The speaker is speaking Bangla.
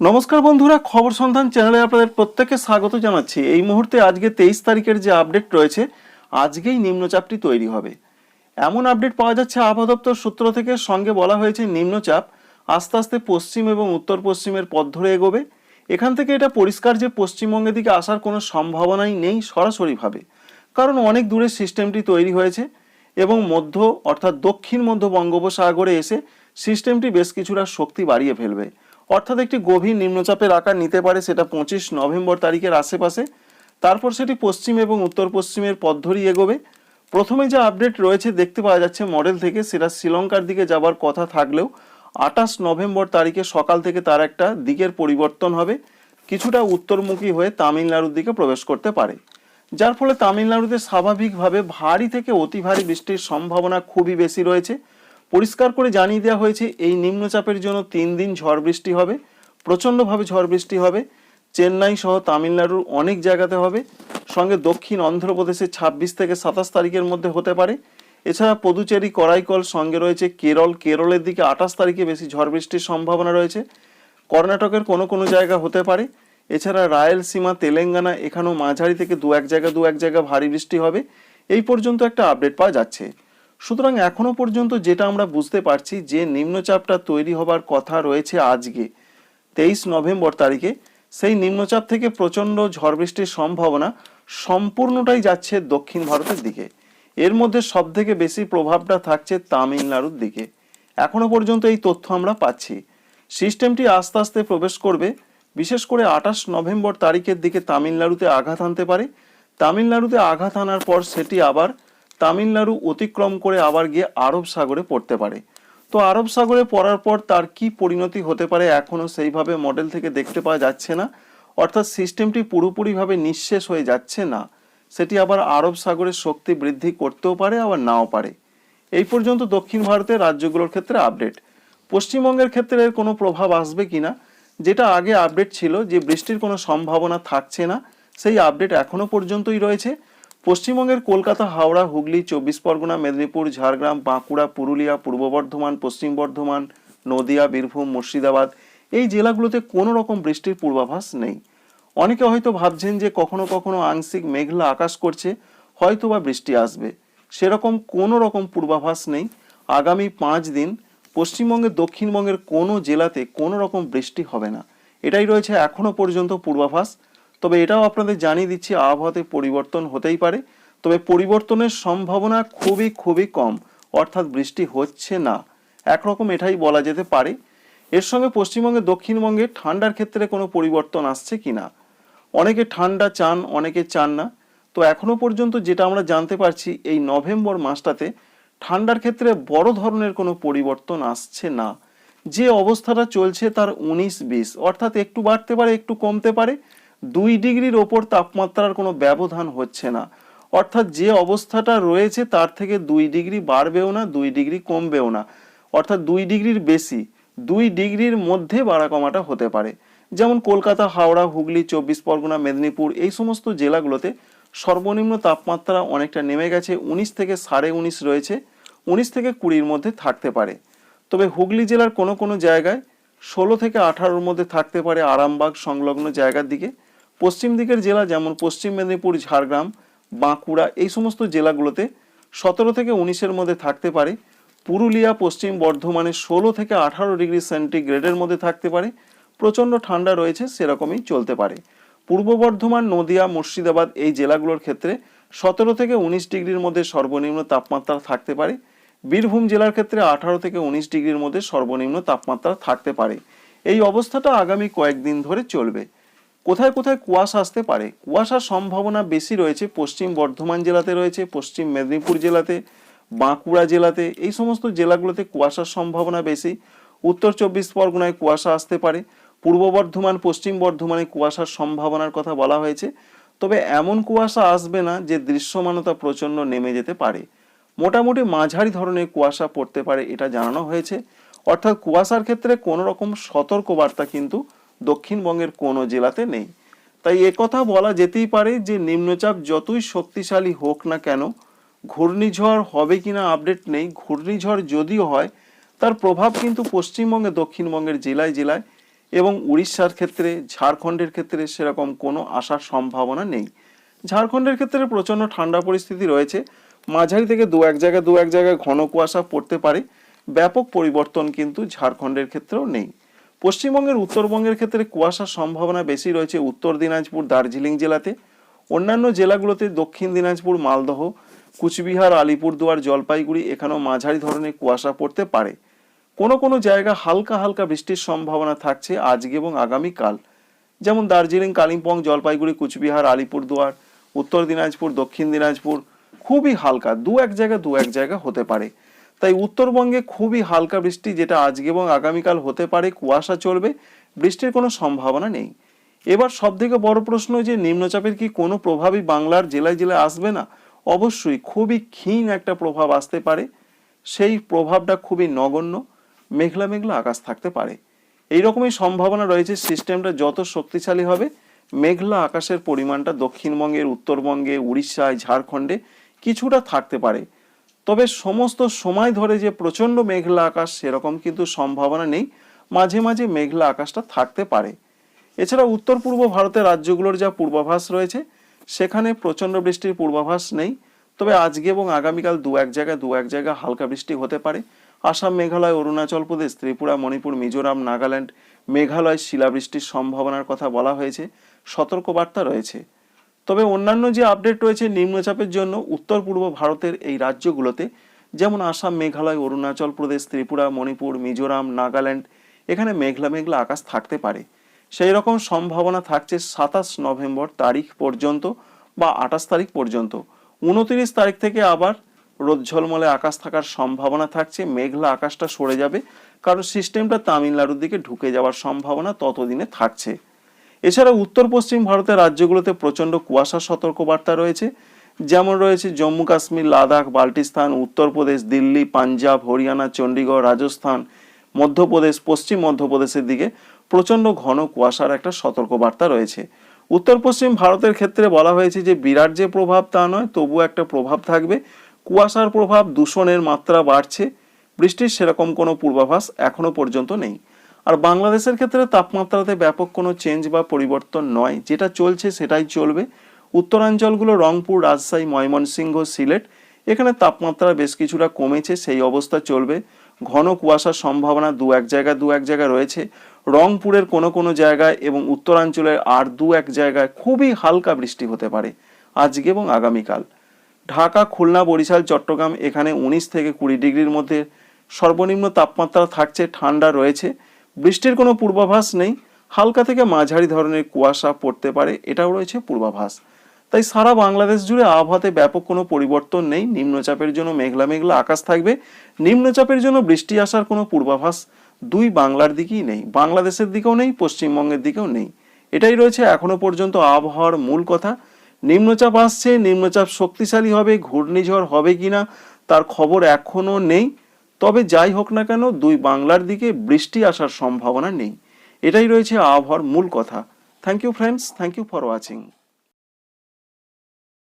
নমস্কার বন্ধুরা, খবর সন্ধান চ্যানেলে আপনাদের প্রত্যেককে স্বাগত জানাচ্ছি। এই মুহূর্তে আজকে তেইশ তারিখের যে আপডেট রয়েছে, আজকেই নিম্নচাপটি তৈরি হবে। এমন আপডেট পাওয়া যাচ্ছে, আবহাওয়া দপ্তর সূত্র থেকে সঙ্গে বলা হয়েছে, নিম্নচাপ আস্তে আস্তে পশ্চিম এবং উত্তর পশ্চিমের পথ ধরে এগোবে। এখান থেকে এটা পরিষ্কার যে পশ্চিমবঙ্গের দিকে আসার কোনো সম্ভাবনাই নেই সরাসরিভাবে। কারণ অনেক দূরে সিস্টেমটি তৈরি হয়েছে এবং মধ্য অর্থাৎ দক্ষিণ মধ্য বঙ্গোপসাগরে এসে সিস্টেমটি বেশ কিছুটা শক্তি বাড়িয়ে ফেলবে। অর্থাৎ একটি গভীর নিম্নচাপের আকার নিতে পারে সেটা পঁচিশ নভেম্বর তারিখের আশেপাশে। তারপর সেটি পশ্চিম এবং উত্তর পশ্চিমের পথ ধরেই এগোবে। প্রথমে যে আপডেট রয়েছে দেখতে পাওয়া যাচ্ছে মডেল থেকে, সেটা শ্রীলঙ্কার দিকে যাবার কথা থাকলেও আঠাশ নভেম্বর তারিখে সকাল থেকে তার একটা দিকের পরিবর্তন হবে। কিছুটা উত্তরমুখী হয়ে তামিলনাড়ুর দিকে প্রবেশ করতে পারে। যার ফলে তামিলনাড়ুতে স্বাভাবিকভাবে ভারী থেকে অতি ভারী বৃষ্টির সম্ভাবনা খুবই বেশি রয়েছে। পরিষ্কার করে জানিয়ে দেওয়া হয়েছে, এই নিম্নচাপের জন্য তিন দিন ঝড় বৃষ্টি হবে, প্রচণ্ডভাবে ঝড় বৃষ্টি হবে। চেন্নাই সহ তামিলনাড়ুর অনেক জায়গাতে হবে। সঙ্গে দক্ষিণ অন্ধ্রপ্রদেশে ছাব্বিশ থেকে সাতাশ তারিখের মধ্যে হতে পারে। এছাড়া পদুচেরি করাইকল সঙ্গে রয়েছে কেরল, কেরলের দিকে আঠাশ তারিখে বেশি ঝড় বৃষ্টির সম্ভাবনা রয়েছে। কর্ণাটকের কোনো কোনো জায়গা হতে পারে। এছাড়া রায়লসীমা, তেলেঙ্গানা, এখানেও মাঝারি থেকে দু এক জায়গা দু এক জায়গা ভারী বৃষ্টি হবে। এই পর্যন্ত একটা আপডেট পাওয়া যাচ্ছে। সুতরাং এখনও পর্যন্ত যেটা আমরা বুঝতে পারছি যে নিম্নচাপটা তৈরি হবার কথা রয়েছে আজকে, তেইশ নভেম্বর তারিখে। সেই নিম্নচাপ থেকে প্রচণ্ড ঝড় বৃষ্টির সম্ভাবনা সম্পূর্ণটাই যাচ্ছে দক্ষিণ ভারতের দিকে। এর মধ্যে সব থেকে বেশি প্রভাবটা থাকছে তামিলনাড়ুর দিকে। এখনও পর্যন্ত এই তথ্য আমরা পাচ্ছি। সিস্টেমটি আস্তে আস্তে প্রবেশ করবে। বিশেষ করে আঠাশ নভেম্বর তারিখের দিকে তামিলনাড়ুতে আঘাত আনতে পারে। তামিলনাড়ুতে আঘাত আনার পর সেটি আবার তামিলনাড়ু অতিক্রম করে আবার গিয়ে আরব সাগরে পড়তে পারে। তো আরব সাগরে পড়ার পর তার কি পরিণতি হতে পারে এখনও সেইভাবে মডেল থেকে দেখতে পাওয়া যাচ্ছে না। অর্থাৎ সিস্টেমটি পুরোপুরিভাবে নিঃশেষ হয়ে যাচ্ছে না। সেটি আবার আরব সাগরের শক্তি বৃদ্ধি করতেও পারে, আবার নাও পারে। এই পর্যন্ত দক্ষিণ ভারতের রাজ্যগুলোর ক্ষেত্রে আপডেট পশ্চিমবঙ্গের ক্ষেত্রে এর কোনো প্রভাব আসবে কিনা যেটা আগে আপডেট ছিল যে বৃষ্টির কোনো সম্ভাবনা থাকছে না, সেই আপডেট এখনও পর্যন্তই রয়েছে। পশ্চিমবঙ্গের কলকাতা, হাওড়া, হুগলি, চব্বিশ পরগনা, মেদিনীপুর, ঝাড়গ্রাম, বাঁকুড়া, পুরুলিয়া, পূর্ব বর্ধমান, পশ্চিম বর্ধমান, নদিয়া, বীরভূম, মুর্শিদাবাদ, এই জেলাগুলোতে কোনো রকম বৃষ্টির পূর্বাভাস নেই। অনেকে হয়তো ভাবছেন যে কখনো কখনো আংশিক মেঘলা আকাশ করছে হয়তো বা বৃষ্টি আসবে। সেরকম কোনো রকম পূর্বাভাস নেই। আগামী পাঁচ দিন পশ্চিমবঙ্গের, দক্ষিণবঙ্গের কোনো জেলাতে কোনো রকম বৃষ্টি হবে না। এটাই রয়েছে এখনও পর্যন্ত পূর্বাভাস। তবে এটাও আপনাদের জানিয়ে দিচ্ছি, আবহাওয়াতে পরিবর্তন হতেই পারে। তবে পরিবর্তনের সম্ভাবনা খুবই খুবই কম। অর্থাৎ বৃষ্টি হচ্ছে না। একরকম এটাই বলা যেতে পারে। এর সঙ্গে পশ্চিমবঙ্গে, দক্ষিণবঙ্গে ঠান্ডার ক্ষেত্রে কোনো পরিবর্তন আসছে কি না? অনেকে ঠান্ডা চান, অনেকে চান না। তো এখনও পর্যন্ত যেটা আমরা জানতে পারছি, এই নভেম্বর মাসটাতে ঠান্ডার ক্ষেত্রে বড় ধরনের কোনো পরিবর্তন আসছে না। যে অবস্থাটা চলছে তার উনিশ বিশ। অর্থাৎ একটু বাড়তে পারে, একটু কমতে পারে। দুই ডিগ্রির ওপর তাপমাত্রার কোনো ব্যবধান হচ্ছে না। অর্থাৎ যে অবস্থাটা রয়েছে তার থেকে দুই ডিগ্রি বাড়বেও না, দুই ডিগ্রি কমবেও না। অর্থাৎ দুই ডিগ্রির বেশি, দুই ডিগ্রির মধ্যে বাড়া কমাটা হতে পারে। যেমন কলকাতা, হাওড়া, হুগলি, চব্বিশ পরগনা, মেদিনীপুর, এই সমস্ত জেলাগুলোতে সর্বনিম্ন তাপমাত্রা অনেকটা নেমে গেছে, উনিশ থেকে সাড়ে উনিশ রয়েছে, উনিশ থেকে কুড়ির মধ্যে থাকতে পারে। তবে হুগলি জেলার কোনো কোনো জায়গায় ষোলো থেকে আঠারোর মধ্যে থাকতে পারে আরামবাগ সংলগ্ন জায়গার দিকে। পশ্চিম দিকের জেলা যেমন পশ্চিম মেদিনীপুর, ঝাড়গ্রাম, বাঁকুড়া এই সমস্ত জেলাগুলোতে সতেরো থেকে উনিশের মধ্যে থাকতে পারে। পুরুলিয়া, পশ্চিম বর্ধমানে ষোলো থেকে আঠারো ডিগ্রি সেন্টিগ্রেডের মধ্যে থাকতে পারে। প্রচণ্ড ঠান্ডা রয়েছে, সেরকমই চলতে পারে। পূর্ব বর্ধমান, নদিয়া, মুর্শিদাবাদ এই জেলাগুলোর ক্ষেত্রে সতেরো থেকে উনিশ ডিগ্রির মধ্যে সর্বনিম্ন তাপমাত্রা থাকতে পারে। বীরভূম জেলার ক্ষেত্রে আঠারো থেকে উনিশ ডিগ্রির মধ্যে সর্বনিম্ন তাপমাত্রা থাকতে পারে। এই অবস্থাটা আগামী কয়েকদিন ধরে চলবে। কোথায় কোথায় কুয়াশা আসতে পারে? কুয়াশার সম্ভাবনা বেশি রয়েছে পশ্চিম বর্ধমান জেলাতে রয়েছে, পশ্চিম মেদিনীপুর জেলাতে, বাঁকুড়া জেলাতে। এই সমস্ত জেলাগুলোতে কুয়াশার সম্ভাবনা বেশি। উত্তর চব্বিশ পরগনায় কুয়াশা আসতে পারে। পূর্ব বর্ধমান, পশ্চিম বর্ধমানে কুয়াশার সম্ভাবনার কথা বলা হয়েছে। তবে এমন কুয়াশা আসবে না যে দৃশ্যমানতা প্রচণ্ড নেমে যেতে পারে। মোটামুটি মাঝারি ধরনের কুয়াশা পড়তে পারে, এটা জানানো হয়েছে। অর্থাৎ কুয়াশার ক্ষেত্রে কোনো রকম সতর্কবার্তা কিন্তু দক্ষিণবঙ্গের কোনো জেলাতে নেই। তাই একথা বলা যেতেই পারে যে নিম্নচাপ যতই শক্তিশালী হোক না কেন, ঘূর্ণিঝড় হবে কিনা আপডেট নেই, ঘূর্ণিঝড় যদিও হয়, তার প্রভাব কিন্তু পশ্চিমবঙ্গে, দক্ষিণবঙ্গের জেলায় জেলায় এবং উড়িষ্যার ক্ষেত্রে, ঝাড়খণ্ডের ক্ষেত্রে সেরকম কোনো আসার সম্ভাবনা নেই। ঝাড়খণ্ডের ক্ষেত্রে প্রচণ্ড ঠান্ডা পরিস্থিতি রয়েছে। মাঝারি থেকে দু এক জায়গায় দু এক জায়গায় ঘন কুয়াশা পড়তে পারে। ব্যাপক পরিবর্তন কিন্তু ঝাড়খণ্ডের ক্ষেত্রেও নেই। পশ্চিমবঙ্গের উত্তরবঙ্গের ক্ষেত্রে কুয়াশার সম্ভাবনা বেশি রয়েছে উত্তর দিনাজপুর, দার্জিলিং জেলাতে। অন্যান্য জেলাগুলোতে দক্ষিণ দিনাজপুর, মালদহ, কুচবিহার, আলিপুরদুয়ার, জলপাইগুড়ি এখানেও মাঝারি ধরনের কুয়াশা পড়তে পারে। কোনো কোনো জায়গা হালকা হালকা বৃষ্টির সম্ভাবনা থাকছে আজকে এবং আগামীকাল যেমন দার্জিলিং, কালিম্পং, জলপাইগুড়ি, কুচবিহার, আলিপুরদুয়ার, উত্তর দিনাজপুর, দক্ষিণ দিনাজপুর খুবই হালকা, দু এক জায়গা দু এক জায়গা হতে পারে। তাই উত্তরবঙ্গে খুবই হালকা বৃষ্টি যেটা আজকে এবং আগামীকাল হতে পারে, কুয়াশা চলবে, বৃষ্টির কোনো সম্ভাবনা নেই। এবার সব থেকে বড় প্রশ্ন যে, নিম্নচাপের কি কোনো প্রভাবই বাংলার জেলায় জেলায় আসবে না? অবশ্যই খুবই ক্ষীণ একটা প্রভাব আসতে পারে। সেই প্রভাবটা খুবই নগণ্য, মেঘলা মেঘলা আকাশ থাকতে পারে। এই রকমই সম্ভাবনা রয়েছে, সিস্টেমটা যত শক্তিশালী হবে, মেঘলা আকাশের পরিমাণটা দক্ষিণবঙ্গের, উত্তরবঙ্গে, উড়িষ্যায়, ঝাড়খণ্ডে কিছুটা থাকতে পারে। তবে সমস্ত সময় ধরে যে প্রচণ্ড মেঘলা আকাশ, সেরকম কিন্তু সম্ভাবনা নেই। মাঝে মাঝে মেঘলা আকাশটা থাকতে পারে। এছাড়া উত্তর পূর্ব ভারতের রাজ্যগুলোর যা পূর্বাভাস রয়েছে, সেখানে প্রচণ্ড বৃষ্টির পূর্বাভাস নেই। তবে আজকে এবং আগামীকাল দু এক জায়গায় দু এক জায়গায় হালকা বৃষ্টি হতে পারে। আসাম, মেঘালয়, অরুণাচল প্রদেশ, ত্রিপুরা, মণিপুর, মিজোরাম, নাগাল্যান্ড, মেঘালয়, শিলাবৃষ্টির সম্ভাবনার কথা বলা হয়েছে। সতর্কবার্তা রয়েছে। তবে অন্যান্য যে আপডেট রয়েছে নিম্নচাপের জন্য উত্তর পূর্ব ভারতের এই রাজ্যগুলোতে, যেমন আসাম, মেঘালয়, অরুণাচল প্রদেশ, ত্রিপুরা, মণিপুর, মিজোরাম, নাগাল্যান্ড, এখানে মেঘলা মেঘলা আকাশ থাকতে পারে। সেই রকম সম্ভাবনা থাকছে সাতাশ নভেম্বর তারিখ পর্যন্ত বা আঠাশ তারিখ পর্যন্ত। উনত্রিশ তারিখ থেকে আবার রোদ ঝলমলে আকাশ থাকার সম্ভাবনা থাকছে, মেঘলা আকাশটা সরে যাবে, কারণ সিস্টেমটা তামিলনাড়ুর দিকে ঢুকে যাওয়ার সম্ভাবনা ততদিনে থাকছে। এছাড়া উত্তর পশ্চিম ভারতের রাজ্যগুলোতে প্রচণ্ড কুয়াশা সতর্কবার্তা রয়েছে। যেমন রয়েছে জম্মু, কাশ্মীর, লাদাখ, বাল্টিস্তান, উত্তরপ্রদেশ, দিল্লি, পাঞ্জাব, হরিয়ানা, চণ্ডীগড়, রাজস্থান, মধ্যপ্রদেশ, পশ্চিম মধ্যপ্রদেশের দিকে প্রচণ্ড ঘন কুয়াশার একটা সতর্কবার্তা রয়েছে। উত্তর পশ্চিম ভারতের ক্ষেত্রে বলা হয়েছে যে, বিরাট যে প্রভাব তা নয়, তবু একটা প্রভাব থাকবে। কুয়াশার প্রভাব দূষণের মাত্রা বাড়ছে। বৃষ্টির সেরকম কোনো পূর্বাভাস এখনও পর্যন্ত নেই। আর বাংলাদেশের ক্ষেত্রে তাপমাত্রাতে ব্যাপক কোনো চেঞ্জ বা পরিবর্তন নয়। যেটা চলছে সেটাই চলবে। উত্তরাঞ্চলগুলো রংপুর, রাজশাহী, ময়মনসিংহ, সিলেট, এখানে তাপমাত্রা বেশ কিছুটা কমেছে, সেই অবস্থা চলবে। ঘন কুয়াশার সম্ভাবনা দু এক জায়গায় দু এক জায়গায় রয়েছে। রংপুরের কোনো কোনো জায়গায় এবং উত্তরাঞ্চলের আর দু এক জায়গায় খুবই হালকা বৃষ্টি হতে পারে আজকে এবং আগামীকাল। ঢাকা, খুলনা, বরিশাল, চট্টগ্রাম এখানে উনিশ থেকে কুড়ি ডিগ্রির মধ্যে সর্বনিম্ন তাপমাত্রা থাকছে, ঠান্ডা রয়েছে। বৃষ্টির কোনো পূর্বাভাস নেই। হালকা থেকে মাঝারি ধরনের কুয়াশা পড়তে পারে, এটাও রয়েছে পূর্বাভাস। তাই সারা বাংলাদেশ জুড়ে আবহাওয়াতে ব্যাপক কোনো পরিবর্তন নেই। নিম্নচাপের জন্য মেঘলা মেঘলা আকাশ থাকবে। নিম্নচাপের জন্য বৃষ্টি আসার কোনো পূর্বাভাস দুই বাংলার দিকেই নেই, বাংলাদেশের দিকেও নেই, পশ্চিমবঙ্গের দিকেও নেই। এটাই রয়েছে এখনও পর্যন্ত আবহাওয়ার মূল কথা। নিম্নচাপ আসছে, নিম্নচাপ শক্তিশালী হবে, ঘূর্ণিঝড় হবে কিনা তার খবর এখনও নেই। তবে যাই হোক না কেন, দুই বাংলার দিকে বৃষ্টি আসার সম্ভাবনা নেই। এটাই রয়েছে আবহাওয়ার মূল কথা। Thank you friends thank you for watching